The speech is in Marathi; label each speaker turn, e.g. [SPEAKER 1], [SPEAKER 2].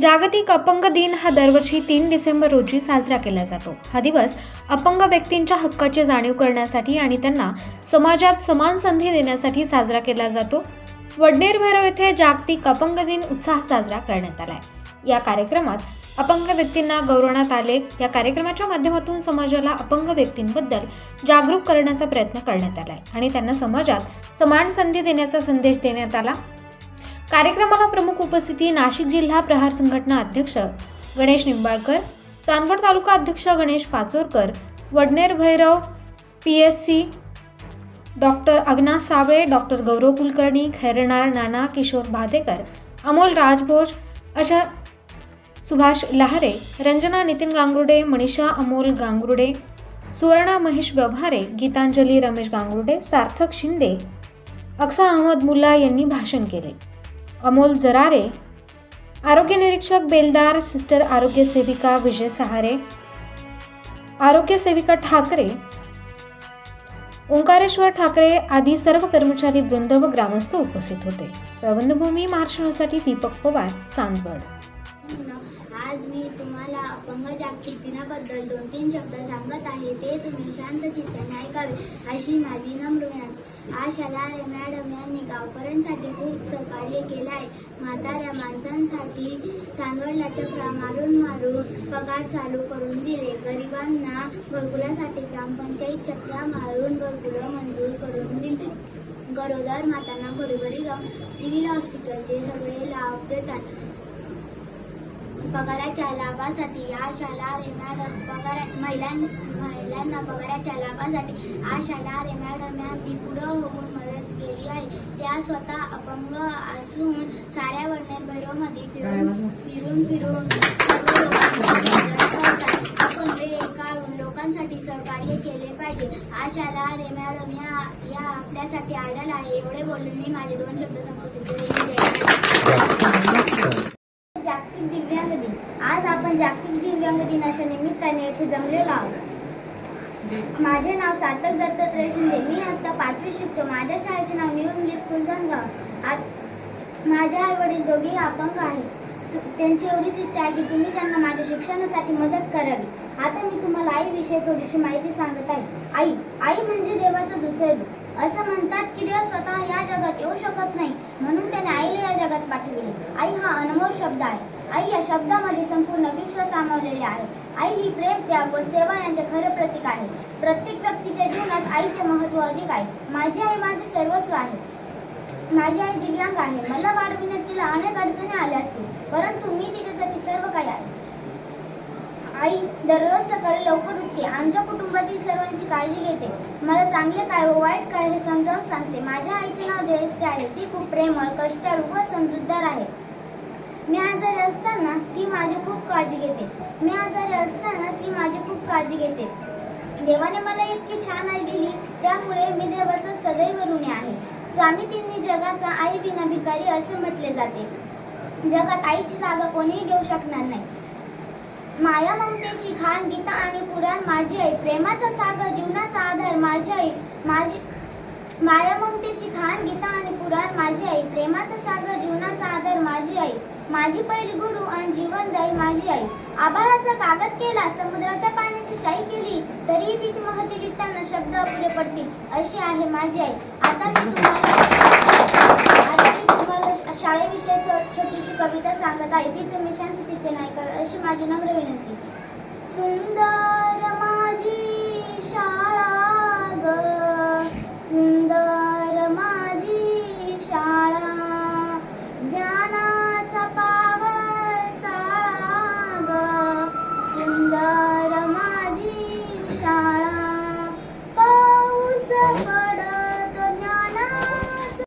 [SPEAKER 1] जागतिक अपंग दिन हा दरवर्षी तीन डिसेंबर रोजी साजरा केला जातो. हा दिवस अपंग व्यक्तींच्या हक्काची जाणीव करण्यासाठी आणि त्यांना समाजात समान संधी देण्यासाठी साजरा केला जातो. वडनेर भैरव येथे जागतिक अपंग दिन उत्साह साजरा करण्यात आलाय. या कार्यक्रमात अपंग व्यक्तींना गौरवण्यात आले. या कार्यक्रमाच्या माध्यमातून समाजाला अपंग व्यक्तींबद्दल जागरूक करण्याचा प्रयत्न करण्यात आलाय आणि त्यांना समाजात समान संधी देण्याचा संदेश देण्यात आला. कार्यक्रमाला प्रमुख उपस्थिती नाशिक जिल्हा प्रहार संघटना अध्यक्ष गणेश निंबाळकर चांदवड तालुका अध्यक्ष Ganesh Pachorkar Wadner Bhairav P S C doctor Avinash Sable doctor Gaurav Kulkarni Khairnar Nana Kishor Bhadekar Amol Rajbhoj अशा सुभाष लहारे रंजना नितीन गांगुर्डे मनीषा अमोल गांगुर्डे सुवर्णा महेश व्यवहारे गीतांजली रमेश गांगुर्डे सार्थक शिंदे अक्सा अहमद मुल्ला यांनी भाषण केले. अमोल जरारे आरोग्य निरीक्षक बेलदार सिस्टर आरोग्य सेविका विजय सहारे आरोग्य सेविका ठाकरे ओंकारेश्वर ठाकरे आदी सर्व कर्मचारी वृंद व ग्रामस्थ उपस्थित होते. प्रबंधभूमी महाराष्ट्रासाठी दीपक पवार चांदवड.
[SPEAKER 2] आज मी तुम्हाला अपंग जागतिक दिनाबद्दल दोन तीन शब्द सांगत आहे. ते तुम्ही शांत चित्ताने ऐकावे अशी माझी नम्र विनंती. आशा लारे मॅडम यांनी गावकऱ्यांसाठी खूप सहकार्य केलं आहे म्हाताऱ्या माणसांसाठी चांदवडला चक्रा मारून मारून पगार चालू करून दिले. गरिबांना घरकुलासाठी ग्रामपंचायत चक्रा मारून घरकुलं मंजूर करून दिले. गरोदर मातांना घरोघरी जाऊन सिव्हिल हॉस्पिटलचे सगळे लाभ देतात. पगाराच्या लाभासाठी आशा लारे मॅडम पगार महिलां महिलांना पगाराच्या लाभासाठी आशा लारे मॅडम यांनी पुढं होऊन मदत केली आहे. त्या स्वतः अपंग असून साऱ्या वडनेर भैरवमध्ये फिरून फिरून फिरून आपण वेळ काढून लोकांसाठी सहकार्य केले पाहिजे. आशाला लारे मॅडम या या आपल्यासाठी आढळ आहे. एवढे बोलून मी माझे दोन शब्द संपवते जागतिक दिव्यांग दिन आज आपण जागतिक दिव्यांग दिनाच्या निमित्ताने येथे जमलेलो आहोत माझे नाव सार्थक दत्तात्रय शिंदे. मी आत्ता पाचवी शिकतो. माझ्या शाळेचे नाव न्यू इंग्लिश म्हणजे स्कूल धनगाव. आत माझे आई वडील दोघेही अपंग आहेत. तु- त्यांची एवढीच इच्छा आहे की तुम्ही त्यांना माझ्या शिक्षणासाठी मदत करावी. आता मी तुम्हाला आईविषयी थोडीशी माहिती सांगत आहे. आई आई म्हणजे देवाचं दुसरे रूप. असं म्हणतात की देव स्वतः या जगात येऊ शकत नाही म्हणून त्याने आईला या जगात पाठविले. आई हा अनमोल शब्द आहे. आई या शब्दामध्ये संपूर्ण विश्व सामावलेले आहे. आई ही प्रेम त्याग व सेवा यांचे खरे प्रतीक आहे. प्रत्येक व्यक्तीच्या जीवनात आईचे महत्त्व अधिक आहे. माझी आई माझे सर्वस्व आहे. माझी आई दिव्यांग आहे. मला वाढविण्यात तिला अनेक अडचणी आल्या असतील परंतु मी तिच्यासाठी सर्व काही आहे. आई दररोज सकाळी लवकर उठते. आमच्या कुटुंबातील सर्वांची काळजी घेते. मला चांगले काय व वाईट काय हे समजावून सांगते. माझ्या आईचे नाव जयश्री आहे. ती खूप प्रेमळ कष्टाळू व समजूतदार आहे. मी आजारी असताना ती माझी खूप काळजी घेते. मी आजारी असताना ती माझी खूप काळजी घेते. देवाने मला इतकी छान आई दिली त्यामुळे मी देवाचा सदैव ऋणी आहे. स्वामी तिन्ही जगाचा आई विना भिकारी असे म्हटले जाते. जगात आईची जागा कोणीही घेऊ शकणार नाही. माया ममतेची खान गीता आणि पुराण माझी आई प्रेमाचा सागर जीवनाचा आधार माझी आई माझी माया ममतेची खाण गीता आणि पुराण माझी आई प्रेमाचा सागर जीवनाचा आधार माझी आई माझी पहिली गुरु आणि जीवनदायी माझी आई. आभाळाचा कागद केला समुद्राच्या पाण्याची शाई केली तरीही तिची महती लिहिताना शब्द अपुरे पडतील अशी आहे माझी आई. आता मी तुम्हाला तुम्हाला शाळेविषयी छोटीशी कविता सांगत आहे ती तुम्ही शांत चित्ते नाही कर अशी माझी नम्र विनंती. सुंदर